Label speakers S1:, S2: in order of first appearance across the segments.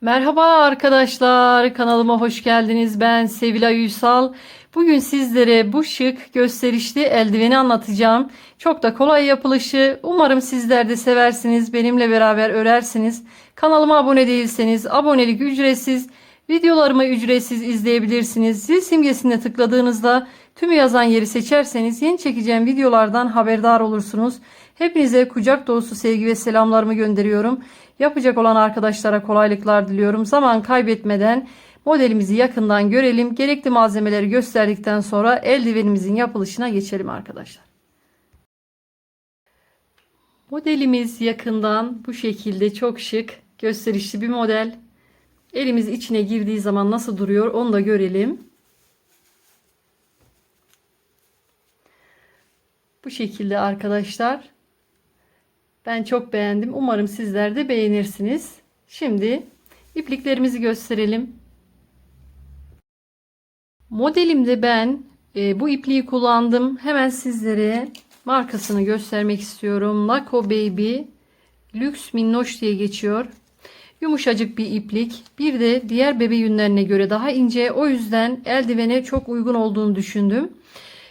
S1: Merhaba arkadaşlar, kanalıma hoş geldiniz. Ben Sevilay Uysal. Bugün sizlere bu şık gösterişli eldiveni anlatacağım. Çok da kolay yapılışı. Umarım sizler de seversiniz. Benimle beraber örersiniz. Kanalıma abone değilseniz abonelik ücretsiz. Videolarımı ücretsiz izleyebilirsiniz. Zil simgesine tıkladığınızda tümü yazan yeri seçerseniz yeni çekeceğim videolardan haberdar olursunuz. Hepinize kucak dolusu sevgi ve selamlarımı gönderiyorum. Yapacak olan arkadaşlara kolaylıklar diliyorum. Zaman kaybetmeden modelimizi yakından görelim. Gerekli malzemeleri gösterdikten sonra eldivenimizin yapılışına geçelim arkadaşlar. Modelimiz yakından bu şekilde çok şık, gösterişli bir model. Elimiz içine girdiği zaman nasıl duruyor onu da görelim. Bu şekilde arkadaşlar. Ben çok beğendim. Umarım sizler de beğenirsiniz. Şimdi ipliklerimizi gösterelim. Modelimde ben e, bu ipliği kullandım. Hemen sizlere markasını göstermek istiyorum. Laco Baby Lux Minnoş diye geçiyor. Yumuşacık bir iplik. Bir de diğer bebe yünlerine göre daha ince. O yüzden eldivene çok uygun olduğunu düşündüm.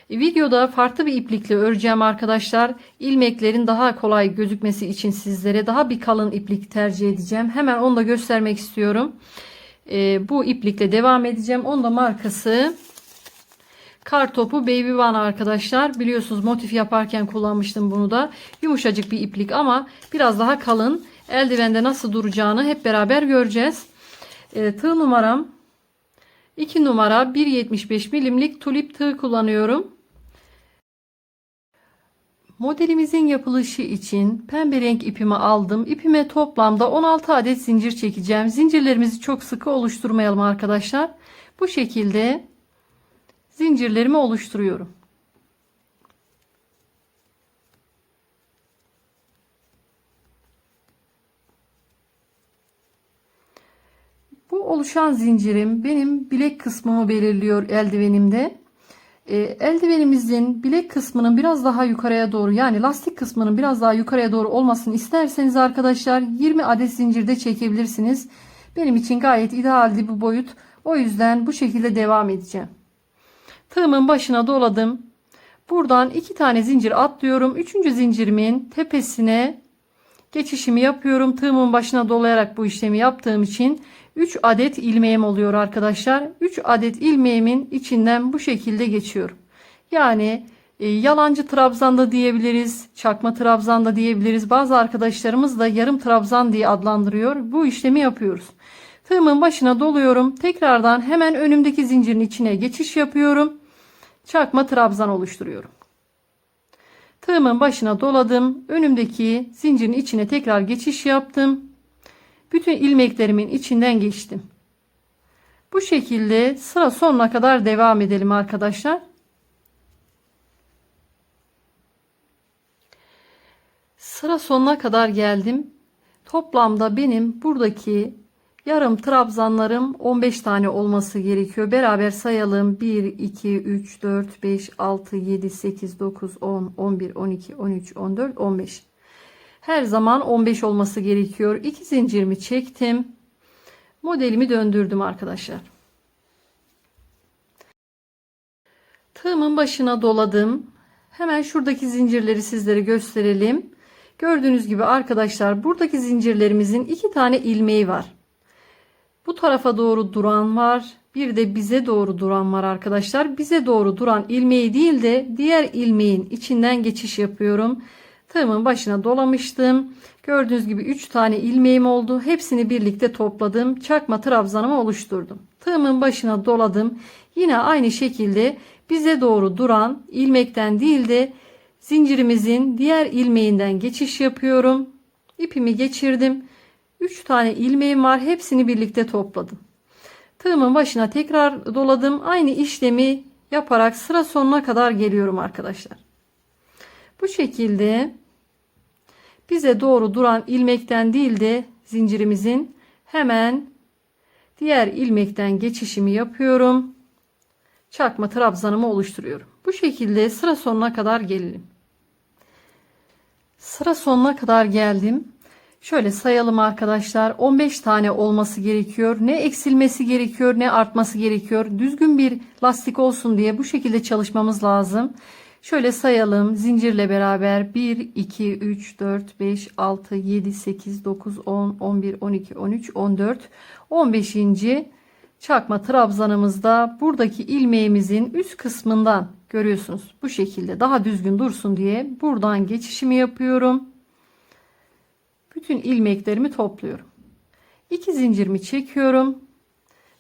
S1: Videoda farklı bir iplikle öreceğim arkadaşlar. İlmeklerin daha kolay gözükmesi için sizlere daha bir kalın iplik tercih edeceğim. Hemen onu da göstermek istiyorum. Ee, bu iplikle devam edeceğim. Onun da markası Kartopu Baby One arkadaşlar. Biliyorsunuz motif yaparken kullanmıştım bunu da. Yumuşacık bir iplik ama biraz daha kalın. Eldivende nasıl duracağını hep beraber göreceğiz. Ee, tığ numaram 2 numara 1.75 milimlik tulip tığ kullanıyorum. Modelimizin yapılışı için pembe renk ipimi aldım. İpime toplamda 16 adet zincir çekeceğim. Zincirlerimizi çok sıkı oluşturmayalım arkadaşlar. Bu şekilde zincirlerimi oluşturuyorum. Bu oluşan zincirim benim bilek kısmımı belirliyor eldivenimde. E, eldivenimizin bilek kısmının biraz daha yukarıya doğru yani lastik kısmının biraz daha yukarıya doğru olmasını isterseniz arkadaşlar 20 adet zincirde çekebilirsiniz. Benim için gayet idealdi bu boyut. O yüzden bu şekilde devam edeceğim. Tığımın başına doladım. Buradan iki tane zincir atlıyorum. Üçüncü zincirimin tepesine geçişimi yapıyorum. Tığımın başına dolayarak bu işlemi yaptığım için 3 adet ilmeğim oluyor arkadaşlar. 3 adet ilmeğimin içinden bu şekilde geçiyorum. Yani e, yalancı trabzan da diyebiliriz. Çakma trabzan da diyebiliriz. Bazı arkadaşlarımız da yarım trabzan diye adlandırıyor. Bu işlemi yapıyoruz. Tığımın başına doluyorum. Tekrardan hemen önümdeki zincirin içine geçiş yapıyorum. Çakma trabzan oluşturuyorum. Tığımın başına doladım. Önümdeki zincirin içine tekrar geçiş yaptım. Bütün ilmeklerimin içinden geçtim. Bu şekilde sıra sonuna kadar devam edelim arkadaşlar. Sıra sonuna kadar geldim. Toplamda benim buradaki yarım trabzanlarım 15 tane olması gerekiyor. Beraber sayalım. 1, 2, 3, 4, 5, 6, 7, 8, 9, 10, 11, 12, 13, 14, 15. Her zaman 15 olması gerekiyor. 2 zincirimi çektim. Modelimi döndürdüm arkadaşlar. Tığımın başına doladım. Hemen şuradaki zincirleri sizlere gösterelim. Gördüğünüz gibi arkadaşlar buradaki zincirlerimizin iki tane ilmeği var. Bu tarafa doğru duran var. Bir de bize doğru duran var arkadaşlar. Bize doğru duran ilmeği değil de diğer ilmeğin içinden geçiş yapıyorum. Tığımın başına dolamıştım. Gördüğünüz gibi 3 tane ilmeğim oldu. Hepsini birlikte topladım. Çakma trabzanımı oluşturdum. Tığımın başına doladım. Yine aynı şekilde bize doğru duran ilmekten değil de zincirimizin diğer ilmeğinden geçiş yapıyorum. İpimi geçirdim. 3 tane ilmeğim var. Hepsini birlikte topladım. Tığımın başına tekrar doladım. Aynı işlemi yaparak sıra sonuna kadar geliyorum arkadaşlar. Bu şekilde bize doğru duran ilmekten değil de zincirimizin hemen diğer ilmekten geçişimi yapıyorum. Çakma trabzanımı oluşturuyorum. Bu şekilde sıra sonuna kadar gelelim. Sıra sonuna kadar geldim. Şöyle sayalım arkadaşlar. 15 tane olması gerekiyor. Ne eksilmesi gerekiyor ne artması gerekiyor. Düzgün bir lastik olsun diye bu şekilde çalışmamız lazım. Şöyle sayalım. Zincirle beraber 1, 2, 3, 4, 5, 6, 7, 8, 9, 10, 11, 12, 13, 14, 15. çakma trabzanımızda buradaki ilmeğimizin üst kısmından görüyorsunuz. Bu şekilde daha düzgün dursun diye buradan geçişimi yapıyorum bütün ilmeklerimi topluyorum. İki zincirimi çekiyorum.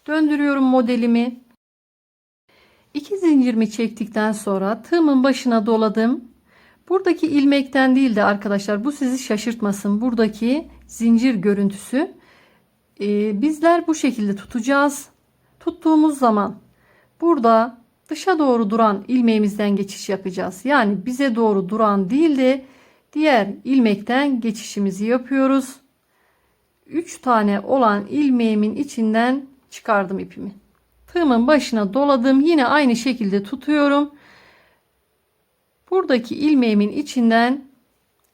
S1: Döndürüyorum modelimi. İki zincirimi çektikten sonra tığımın başına doladım. Buradaki ilmekten değil de arkadaşlar bu sizi şaşırtmasın. Buradaki zincir görüntüsü. Ee, bizler bu şekilde tutacağız. Tuttuğumuz zaman burada dışa doğru duran ilmeğimizden geçiş yapacağız. Yani bize doğru duran değil de Diğer ilmekten geçişimizi yapıyoruz. 3 tane olan ilmeğimin içinden çıkardım ipimi. Tığımın başına doladım. Yine aynı şekilde tutuyorum. Buradaki ilmeğimin içinden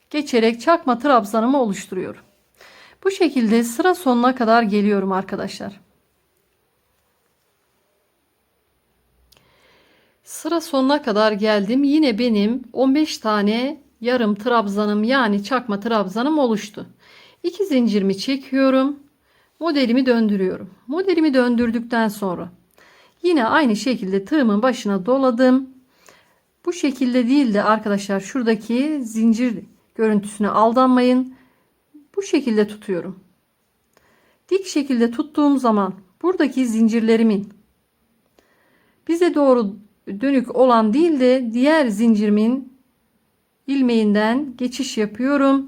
S1: geçerek çakma trabzanımı oluşturuyorum. Bu şekilde sıra sonuna kadar geliyorum arkadaşlar. Sıra sonuna kadar geldim. Yine benim 15 tane yarım trabzanım yani çakma trabzanım oluştu. İki zincirimi çekiyorum. Modelimi döndürüyorum. Modelimi döndürdükten sonra yine aynı şekilde tığımın başına doladım. Bu şekilde değil de arkadaşlar şuradaki zincir görüntüsüne aldanmayın. Bu şekilde tutuyorum. Dik şekilde tuttuğum zaman buradaki zincirlerimin bize doğru dönük olan değil de diğer zincirimin ilmeğinden geçiş yapıyorum.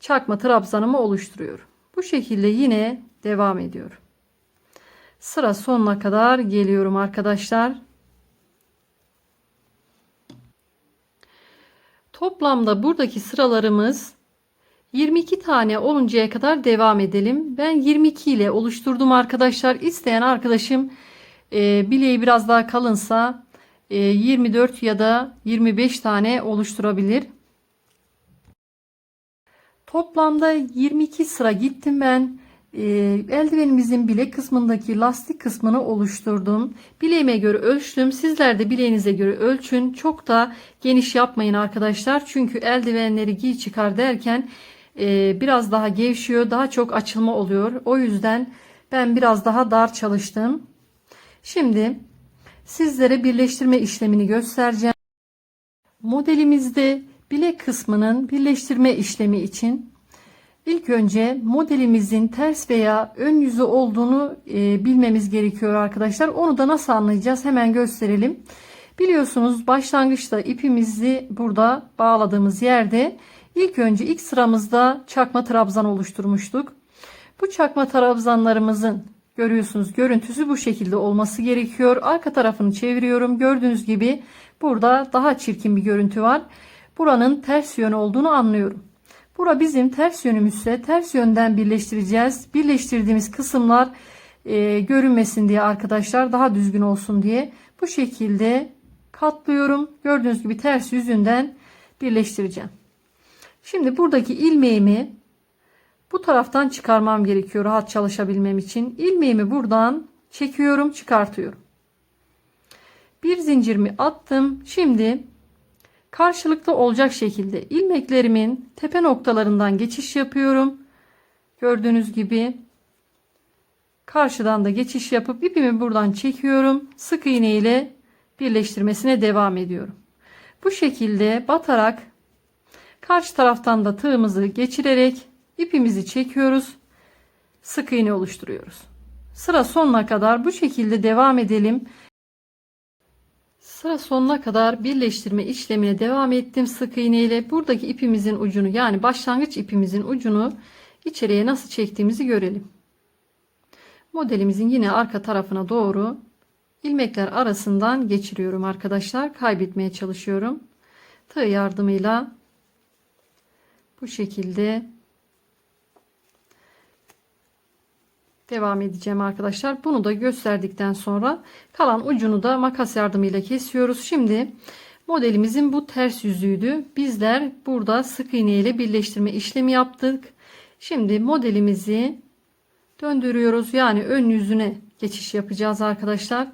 S1: Çakma trabzanımı oluşturuyorum. Bu şekilde yine devam ediyorum. Sıra sonuna kadar geliyorum arkadaşlar. Toplamda buradaki sıralarımız 22 tane oluncaya kadar devam edelim. Ben 22 ile oluşturdum arkadaşlar. İsteyen arkadaşım e, bileği biraz daha kalınsa 24 e, ya da 25 tane oluşturabilir. Toplamda 22 sıra gittim ben. E, eldivenimizin bilek kısmındaki lastik kısmını oluşturdum. Bileğime göre ölçtüm. Sizler de bileğinize göre ölçün. Çok da geniş yapmayın arkadaşlar. Çünkü eldivenleri giy çıkar derken e, biraz daha gevşiyor. Daha çok açılma oluyor. O yüzden ben biraz daha dar çalıştım. Şimdi sizlere birleştirme işlemini göstereceğim. Modelimizde bilek kısmının birleştirme işlemi için ilk önce modelimizin ters veya ön yüzü olduğunu e, bilmemiz gerekiyor arkadaşlar. Onu da nasıl anlayacağız hemen gösterelim. Biliyorsunuz başlangıçta ipimizi burada bağladığımız yerde ilk önce ilk sıramızda çakma trabzan oluşturmuştuk. Bu çakma trabzanlarımızın Görüyorsunuz görüntüsü bu şekilde olması gerekiyor. Arka tarafını çeviriyorum. Gördüğünüz gibi burada daha çirkin bir görüntü var. Buranın ters yön olduğunu anlıyorum. Bura bizim ters yönümüzse ters yönden birleştireceğiz. Birleştirdiğimiz kısımlar e, görünmesin diye arkadaşlar daha düzgün olsun diye bu şekilde katlıyorum. Gördüğünüz gibi ters yüzünden birleştireceğim. Şimdi buradaki ilmeğimi bu taraftan çıkarmam gerekiyor rahat çalışabilmem için. İlmeğimi buradan çekiyorum, çıkartıyorum. Bir zincirimi attım. Şimdi karşılıklı olacak şekilde ilmeklerimin tepe noktalarından geçiş yapıyorum. Gördüğünüz gibi karşıdan da geçiş yapıp ipimi buradan çekiyorum. Sık iğne ile birleştirmesine devam ediyorum. Bu şekilde batarak karşı taraftan da tığımızı geçirerek ipimizi çekiyoruz. Sık iğne oluşturuyoruz. Sıra sonuna kadar bu şekilde devam edelim. Sıra sonuna kadar birleştirme işlemine devam ettim sık iğne ile. Buradaki ipimizin ucunu yani başlangıç ipimizin ucunu içeriye nasıl çektiğimizi görelim. Modelimizin yine arka tarafına doğru ilmekler arasından geçiriyorum arkadaşlar. Kaybetmeye çalışıyorum. Tığ yardımıyla bu şekilde devam edeceğim arkadaşlar. Bunu da gösterdikten sonra kalan ucunu da makas yardımıyla kesiyoruz. Şimdi Modelimizin bu ters yüzüydü. Bizler burada sık iğne ile birleştirme işlemi yaptık. Şimdi modelimizi döndürüyoruz. Yani ön yüzüne geçiş yapacağız arkadaşlar.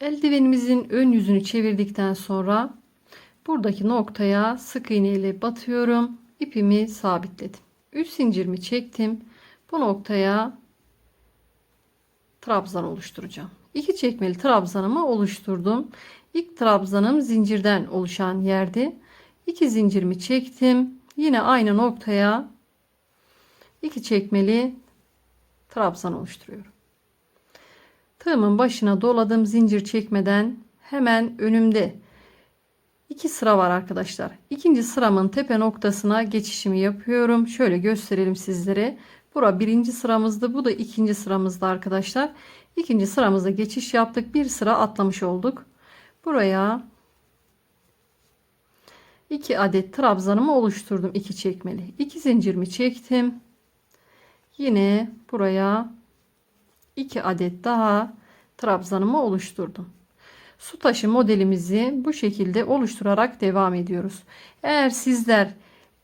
S1: Eldivenimizin ön yüzünü çevirdikten sonra buradaki noktaya sık iğne ile batıyorum. İpimi sabitledim. 3 zincirimi çektim. Bu noktaya trabzan oluşturacağım. 2 çekmeli trabzanımı oluşturdum. İlk trabzanım zincirden oluşan yerdi. 2 zincirimi çektim. Yine aynı noktaya 2 çekmeli trabzan oluşturuyorum. Tığımın başına doladım zincir çekmeden hemen önümde iki sıra var arkadaşlar. İkinci sıramın tepe noktasına geçişimi yapıyorum. Şöyle gösterelim sizlere. Bura birinci sıramızdı. Bu da ikinci sıramızdı arkadaşlar. İkinci sıramızda geçiş yaptık. Bir sıra atlamış olduk. Buraya iki adet trabzanımı oluşturdum. iki çekmeli. İki zincirimi çektim. Yine buraya 2 adet daha trabzanımı oluşturdum. Su taşı modelimizi bu şekilde oluşturarak devam ediyoruz. Eğer sizler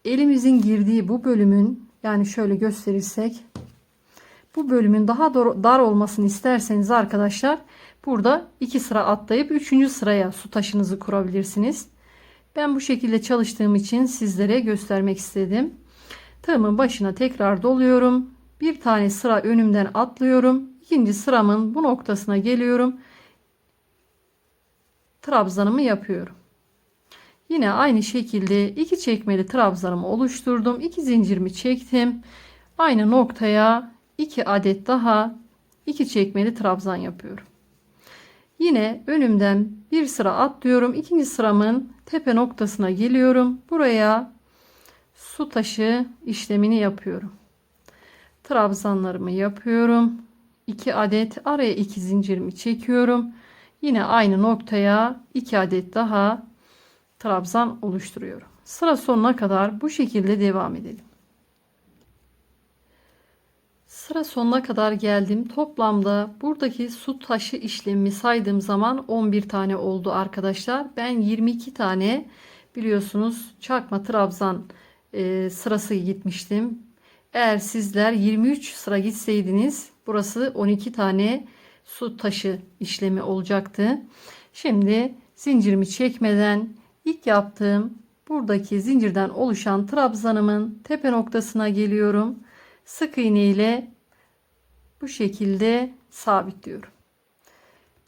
S1: elimizin girdiği bu bölümün yani şöyle gösterirsek bu bölümün daha dar olmasını isterseniz arkadaşlar burada iki sıra atlayıp üçüncü sıraya su taşınızı kurabilirsiniz. Ben bu şekilde çalıştığım için sizlere göstermek istedim. Tığımın başına tekrar doluyorum. Bir tane sıra önümden atlıyorum. İkinci sıramın bu noktasına geliyorum. Trabzanımı yapıyorum. Yine aynı şekilde iki çekmeli trabzanımı oluşturdum. İki zincirimi çektim. Aynı noktaya iki adet daha iki çekmeli trabzan yapıyorum. Yine önümden bir sıra atlıyorum. İkinci sıramın tepe noktasına geliyorum. Buraya su taşı işlemini yapıyorum. Trabzanlarımı yapıyorum. 2 adet araya 2 zincirimi çekiyorum. Yine aynı noktaya 2 adet daha trabzan oluşturuyorum. Sıra sonuna kadar bu şekilde devam edelim. Sıra sonuna kadar geldim. Toplamda buradaki su taşı işlemi saydığım zaman 11 tane oldu arkadaşlar. Ben 22 tane biliyorsunuz çakma trabzan e, sırası gitmiştim. Eğer sizler 23 sıra gitseydiniz burası 12 tane su taşı işlemi olacaktı. Şimdi zincirimi çekmeden ilk yaptığım buradaki zincirden oluşan trabzanımın tepe noktasına geliyorum. Sık iğne ile bu şekilde sabitliyorum.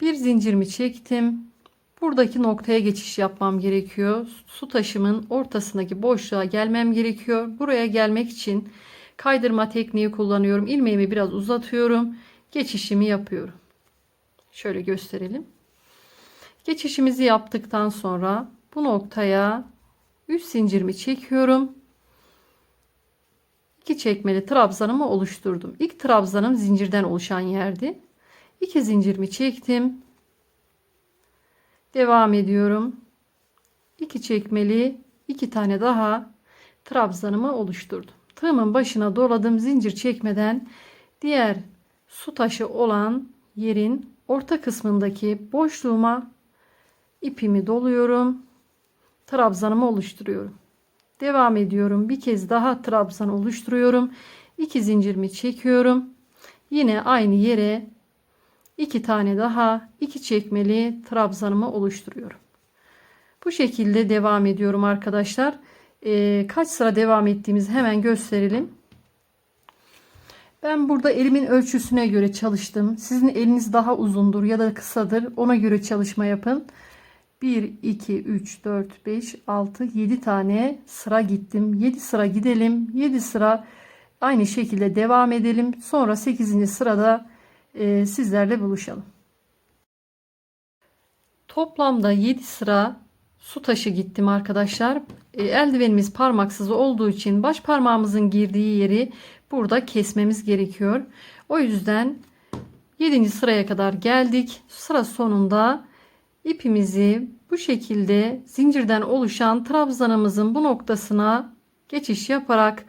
S1: Bir zincirimi çektim. Buradaki noktaya geçiş yapmam gerekiyor. Su taşımın ortasındaki boşluğa gelmem gerekiyor. Buraya gelmek için kaydırma tekniği kullanıyorum. İlmeğimi biraz uzatıyorum. Geçişimi yapıyorum. Şöyle gösterelim. Geçişimizi yaptıktan sonra bu noktaya 3 zincirimi çekiyorum. 2 çekmeli trabzanımı oluşturdum. İlk trabzanım zincirden oluşan yerdi. 2 zincirimi çektim. Devam ediyorum. 2 çekmeli 2 tane daha trabzanımı oluşturdum. Tığımın başına doladım zincir çekmeden diğer su taşı olan yerin orta kısmındaki boşluğuma ipimi doluyorum. Trabzanımı oluşturuyorum. Devam ediyorum. Bir kez daha trabzan oluşturuyorum. 2 zincirimi çekiyorum. Yine aynı yere iki tane daha iki çekmeli trabzanımı oluşturuyorum. Bu şekilde devam ediyorum arkadaşlar. Ee, kaç sıra devam ettiğimizi hemen gösterelim. Ben burada elimin ölçüsüne göre çalıştım. Sizin eliniz daha uzundur ya da kısadır. Ona göre çalışma yapın. 1, 2, 3, 4, 5, 6, 7 tane sıra gittim. 7 sıra gidelim. 7 sıra aynı şekilde devam edelim. Sonra 8. sırada e, sizlerle buluşalım. Toplamda 7 sıra su taşı gittim arkadaşlar. E, eldivenimiz parmaksız olduğu için baş parmağımızın girdiği yeri burada kesmemiz gerekiyor. O yüzden 7. sıraya kadar geldik. Sıra sonunda ipimizi bu şekilde zincirden oluşan trabzanımızın bu noktasına geçiş yaparak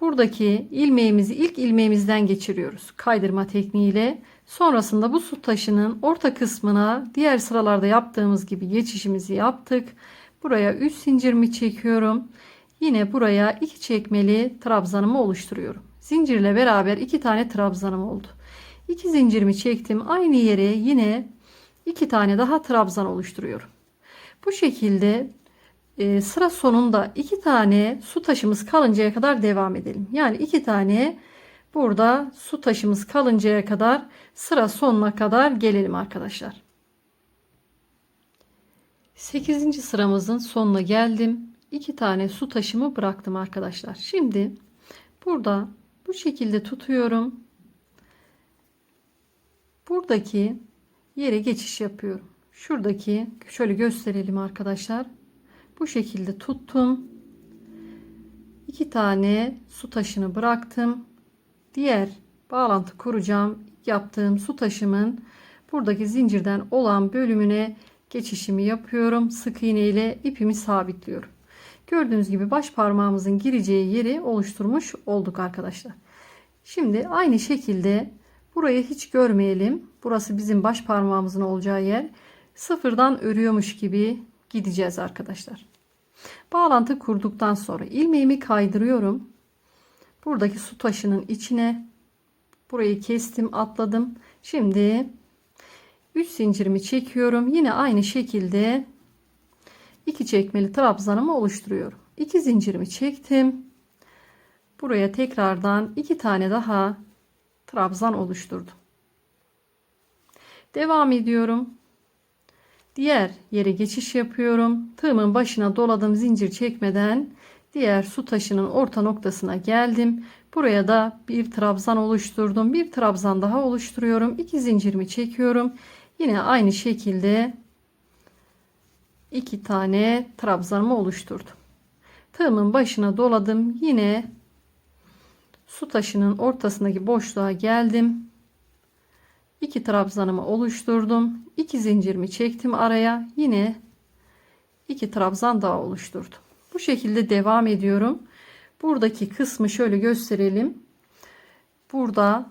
S1: buradaki ilmeğimizi ilk ilmeğimizden geçiriyoruz kaydırma tekniğiyle. Sonrasında bu su taşının orta kısmına diğer sıralarda yaptığımız gibi geçişimizi yaptık. Buraya 3 zincirimi çekiyorum. Yine buraya 2 çekmeli trabzanımı oluşturuyorum. Zincirle beraber 2 tane trabzanım oldu. 2 zincirimi çektim. Aynı yere yine 2 tane daha trabzan oluşturuyorum. Bu şekilde e, sıra sonunda 2 tane su taşımız kalıncaya kadar devam edelim. Yani 2 tane burada su taşımız kalıncaya kadar sıra sonuna kadar gelelim arkadaşlar. 8. sıramızın sonuna geldim. 2 tane su taşımı bıraktım arkadaşlar. Şimdi burada bu şekilde tutuyorum. Buradaki yere geçiş yapıyorum. Şuradaki şöyle gösterelim arkadaşlar. Bu şekilde tuttum. İki tane su taşını bıraktım. Diğer bağlantı kuracağım yaptığım su taşımın buradaki zincirden olan bölümüne geçişimi yapıyorum. Sık iğne ile ipimi sabitliyorum. Gördüğünüz gibi baş parmağımızın gireceği yeri oluşturmuş olduk arkadaşlar. Şimdi aynı şekilde burayı hiç görmeyelim. Burası bizim baş parmağımızın olacağı yer. Sıfırdan örüyormuş gibi gideceğiz arkadaşlar. Bağlantı kurduktan sonra ilmeğimi kaydırıyorum. Buradaki su taşının içine burayı kestim, atladım. Şimdi 3 zincirimi çekiyorum. Yine aynı şekilde 2 çekmeli trabzanımı oluşturuyorum. 2 zincirimi çektim. Buraya tekrardan 2 tane daha trabzan oluşturdum. Devam ediyorum. Diğer yere geçiş yapıyorum. Tığımın başına doladım zincir çekmeden diğer su taşının orta noktasına geldim. Buraya da bir trabzan oluşturdum. Bir trabzan daha oluşturuyorum. İki zincirimi çekiyorum. Yine aynı şekilde iki tane trabzanımı oluşturdum. Tığımın başına doladım. Yine su taşının ortasındaki boşluğa geldim. 2 trabzanımı oluşturdum. 2 zincirimi çektim araya. Yine 2 trabzan daha oluşturdum. Bu şekilde devam ediyorum. Buradaki kısmı şöyle gösterelim. Burada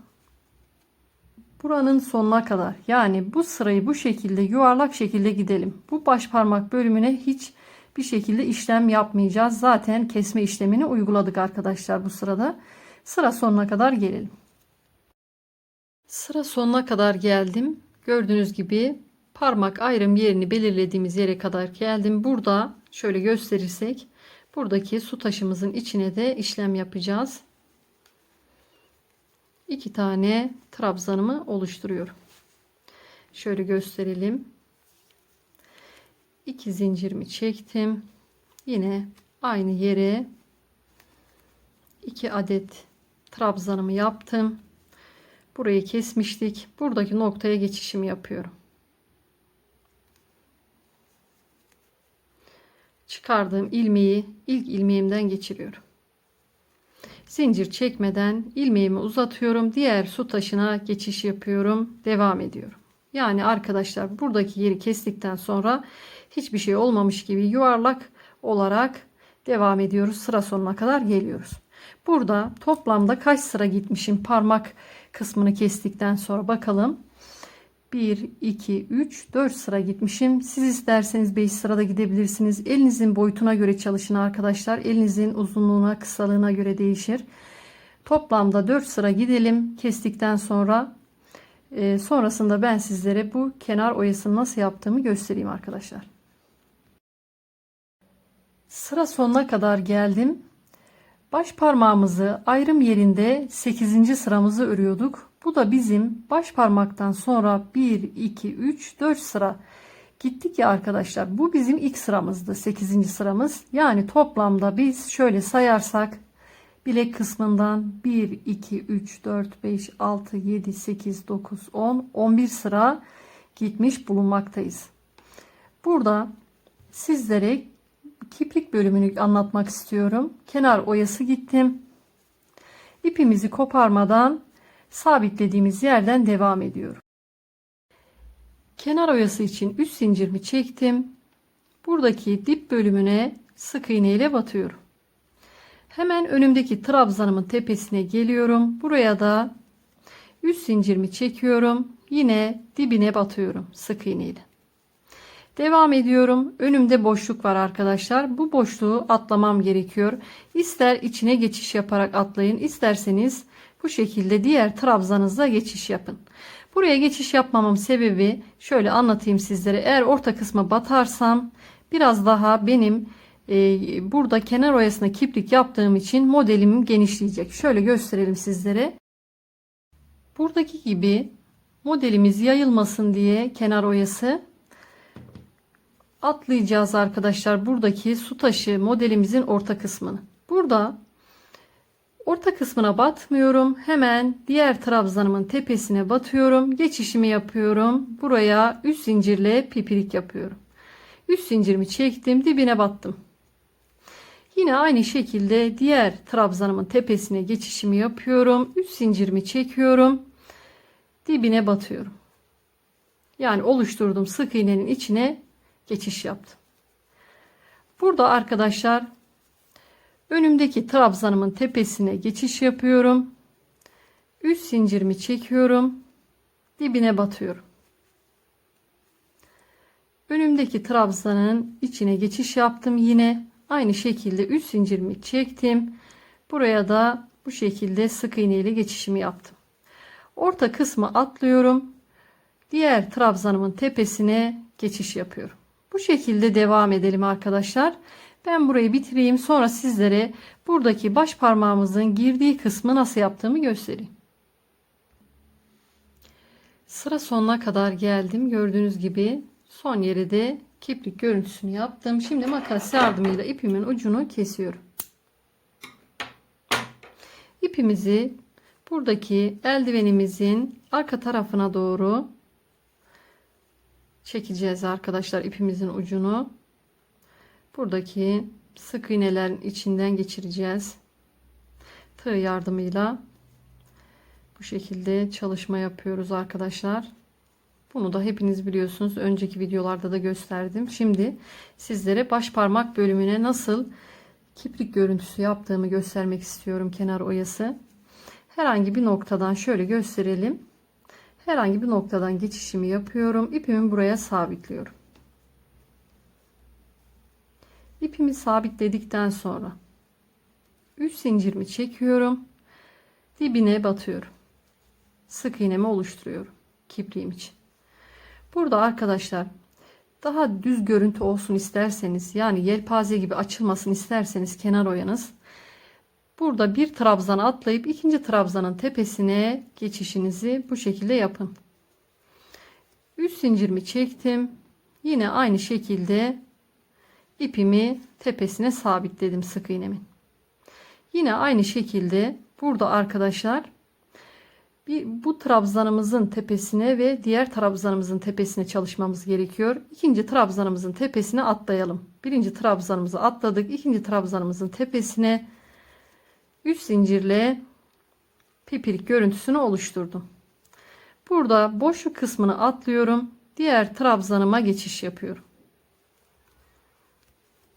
S1: buranın sonuna kadar yani bu sırayı bu şekilde yuvarlak şekilde gidelim. Bu baş parmak bölümüne hiç bir şekilde işlem yapmayacağız. Zaten kesme işlemini uyguladık arkadaşlar bu sırada. Sıra sonuna kadar gelelim. Sıra sonuna kadar geldim. Gördüğünüz gibi parmak ayrım yerini belirlediğimiz yere kadar geldim. Burada şöyle gösterirsek buradaki su taşımızın içine de işlem yapacağız. İki tane trabzanımı oluşturuyorum. Şöyle gösterelim. İki zincirimi çektim. Yine aynı yere iki adet trabzanımı yaptım. Burayı kesmiştik. Buradaki noktaya geçişimi yapıyorum. Çıkardığım ilmeği ilk ilmeğimden geçiriyorum. Zincir çekmeden ilmeğimi uzatıyorum. Diğer su taşına geçiş yapıyorum. Devam ediyorum. Yani arkadaşlar buradaki yeri kestikten sonra hiçbir şey olmamış gibi yuvarlak olarak devam ediyoruz. Sıra sonuna kadar geliyoruz. Burada toplamda kaç sıra gitmişim parmak kısmını kestikten sonra bakalım. 1, 2, 3, 4 sıra gitmişim. Siz isterseniz 5 sırada gidebilirsiniz. Elinizin boyutuna göre çalışın arkadaşlar. Elinizin uzunluğuna, kısalığına göre değişir. Toplamda 4 sıra gidelim kestikten sonra. E, sonrasında ben sizlere bu kenar oyasını nasıl yaptığımı göstereyim arkadaşlar. Sıra sonuna kadar geldim. Baş parmağımızı ayrım yerinde 8. sıramızı örüyorduk. Bu da bizim baş parmaktan sonra 1, 2, 3, 4 sıra gittik ya arkadaşlar. Bu bizim ilk sıramızdı 8. sıramız. Yani toplamda biz şöyle sayarsak bilek kısmından 1, 2, 3, 4, 5, 6, 7, 8, 9, 10, 11 sıra gitmiş bulunmaktayız. Burada sizlere kiprik bölümünü anlatmak istiyorum. Kenar oyası gittim. İpimizi koparmadan sabitlediğimiz yerden devam ediyorum. Kenar oyası için 3 zincirimi çektim. Buradaki dip bölümüne sık iğne ile batıyorum. Hemen önümdeki trabzanımın tepesine geliyorum. Buraya da 3 zincirimi çekiyorum. Yine dibine batıyorum sık iğne ile. Devam ediyorum. Önümde boşluk var arkadaşlar. Bu boşluğu atlamam gerekiyor. İster içine geçiş yaparak atlayın, isterseniz bu şekilde diğer trabzanızla geçiş yapın. Buraya geçiş yapmamın sebebi şöyle anlatayım sizlere. Eğer orta kısma batarsam biraz daha benim e, burada kenar oyasına kiprik yaptığım için modelim genişleyecek. Şöyle gösterelim sizlere. Buradaki gibi modelimiz yayılmasın diye kenar oyası atlayacağız arkadaşlar buradaki su taşı modelimizin orta kısmını. Burada orta kısmına batmıyorum. Hemen diğer trabzanımın tepesine batıyorum. Geçişimi yapıyorum. Buraya 3 zincirle pipirik yapıyorum. 3 zincirimi çektim. Dibine battım. Yine aynı şekilde diğer trabzanımın tepesine geçişimi yapıyorum. 3 zincirimi çekiyorum. Dibine batıyorum. Yani oluşturduğum sık iğnenin içine geçiş yaptım. Burada arkadaşlar önümdeki trabzanımın tepesine geçiş yapıyorum. 3 zincirimi çekiyorum. Dibine batıyorum. Önümdeki trabzanın içine geçiş yaptım yine. Aynı şekilde 3 zincirimi çektim. Buraya da bu şekilde sık iğne ile geçişimi yaptım. Orta kısmı atlıyorum. Diğer trabzanımın tepesine geçiş yapıyorum. Bu şekilde devam edelim arkadaşlar. Ben burayı bitireyim. Sonra sizlere buradaki baş parmağımızın girdiği kısmı nasıl yaptığımı göstereyim. Sıra sonuna kadar geldim. Gördüğünüz gibi son yere de kiprik görüntüsünü yaptım. Şimdi makas yardımıyla ipimin ucunu kesiyorum. İpimizi buradaki eldivenimizin arka tarafına doğru çekeceğiz arkadaşlar ipimizin ucunu. Buradaki sık iğnelerin içinden geçireceğiz. Tığ yardımıyla bu şekilde çalışma yapıyoruz arkadaşlar. Bunu da hepiniz biliyorsunuz. Önceki videolarda da gösterdim. Şimdi sizlere baş parmak bölümüne nasıl kiprik görüntüsü yaptığımı göstermek istiyorum kenar oyası. Herhangi bir noktadan şöyle gösterelim. Herhangi bir noktadan geçişimi yapıyorum. İpimi buraya sabitliyorum. İpimi sabitledikten sonra 3 zincirimi çekiyorum. Dibine batıyorum. Sık iğnemi oluşturuyorum. Kipriğim için. Burada arkadaşlar daha düz görüntü olsun isterseniz yani yelpaze gibi açılmasın isterseniz kenar oyanız burada bir trabzan atlayıp ikinci trabzanın tepesine geçişinizi bu şekilde yapın. 3 zincirimi çektim. Yine aynı şekilde ipimi tepesine sabitledim sık iğnemin. Yine aynı şekilde burada arkadaşlar bir, bu trabzanımızın tepesine ve diğer trabzanımızın tepesine çalışmamız gerekiyor. İkinci trabzanımızın tepesine atlayalım. Birinci trabzanımızı atladık. İkinci trabzanımızın tepesine 3 zincirle pipirik görüntüsünü oluşturdum. Burada boşluk kısmını atlıyorum. Diğer trabzanıma geçiş yapıyorum.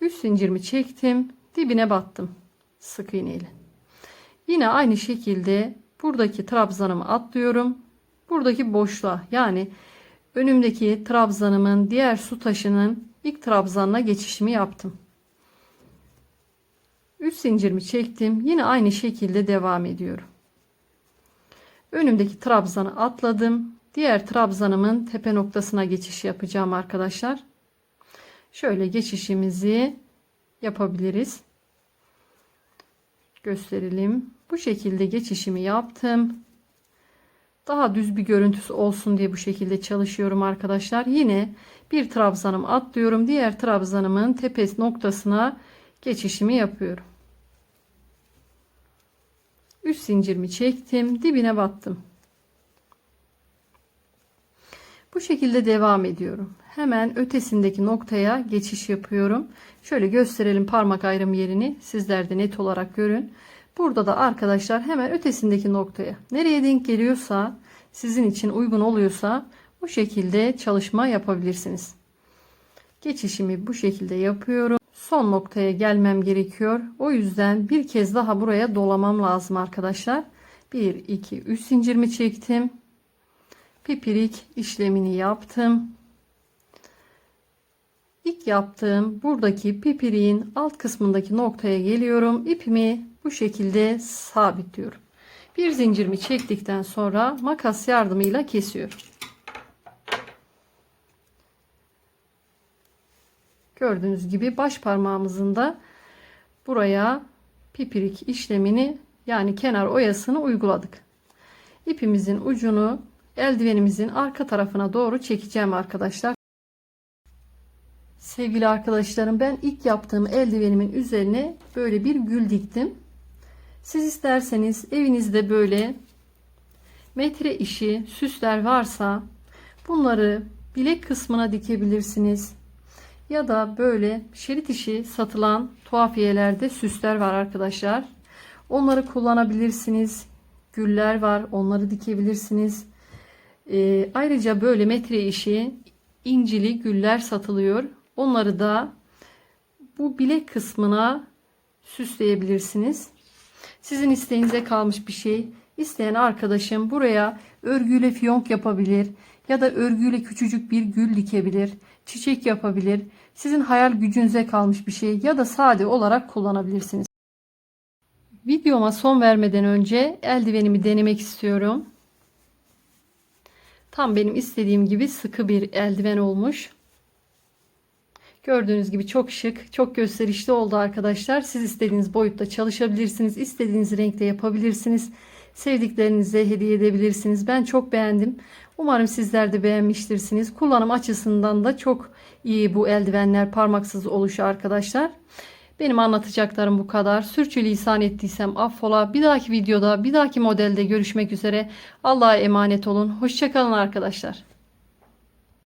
S1: 3 zincirimi çektim. Dibine battım. Sık iğne ile. Yine aynı şekilde buradaki trabzanımı atlıyorum. Buradaki boşluğa yani önümdeki trabzanımın diğer su taşının ilk trabzanına geçişimi yaptım. 3 zincirimi çektim. Yine aynı şekilde devam ediyorum. Önümdeki trabzanı atladım. Diğer trabzanımın tepe noktasına geçiş yapacağım arkadaşlar. Şöyle geçişimizi yapabiliriz. Gösterelim. Bu şekilde geçişimi yaptım. Daha düz bir görüntüsü olsun diye bu şekilde çalışıyorum arkadaşlar. Yine bir trabzanım atlıyorum. Diğer trabzanımın tepes noktasına geçişimi yapıyorum. 3 zincirimi çektim. Dibine battım. Bu şekilde devam ediyorum. Hemen ötesindeki noktaya geçiş yapıyorum. Şöyle gösterelim parmak ayrım yerini. Sizler de net olarak görün. Burada da arkadaşlar hemen ötesindeki noktaya nereye denk geliyorsa sizin için uygun oluyorsa bu şekilde çalışma yapabilirsiniz. Geçişimi bu şekilde yapıyorum. Son noktaya gelmem gerekiyor. O yüzden bir kez daha buraya dolamam lazım arkadaşlar. 1 2 3 zincirimi çektim. Pipirik işlemini yaptım. İlk yaptığım buradaki pipiriğin alt kısmındaki noktaya geliyorum. İpimi bu şekilde sabitliyorum. Bir zincirimi çektikten sonra makas yardımıyla kesiyorum. Gördüğünüz gibi baş parmağımızın da buraya pipirik işlemini yani kenar oyasını uyguladık. İpimizin ucunu eldivenimizin arka tarafına doğru çekeceğim arkadaşlar. Sevgili arkadaşlarım ben ilk yaptığım eldivenimin üzerine böyle bir gül diktim. Siz isterseniz evinizde böyle metre işi süsler varsa bunları bilek kısmına dikebilirsiniz. Ya da böyle şerit işi satılan tuhafiyelerde süsler var arkadaşlar. Onları kullanabilirsiniz. Güller var. Onları dikebilirsiniz. Ee, ayrıca böyle metre işi incili güller satılıyor. Onları da bu bilek kısmına süsleyebilirsiniz. Sizin isteğinize kalmış bir şey. İsteyen arkadaşım buraya örgüyle fiyonk yapabilir ya da örgüyle küçücük bir gül dikebilir, çiçek yapabilir. Sizin hayal gücünüze kalmış bir şey ya da sade olarak kullanabilirsiniz. Videoma son vermeden önce eldivenimi denemek istiyorum. Tam benim istediğim gibi sıkı bir eldiven olmuş. Gördüğünüz gibi çok şık, çok gösterişli oldu arkadaşlar. Siz istediğiniz boyutta çalışabilirsiniz. istediğiniz renkte yapabilirsiniz. Sevdiklerinize hediye edebilirsiniz. Ben çok beğendim. Umarım sizler de beğenmiştirsiniz. Kullanım açısından da çok iyi bu eldivenler parmaksız oluşu arkadaşlar. Benim anlatacaklarım bu kadar. Sürçülisan ettiysem affola. Bir dahaki videoda, bir dahaki modelde görüşmek üzere. Allah'a emanet olun. Hoşçakalın arkadaşlar.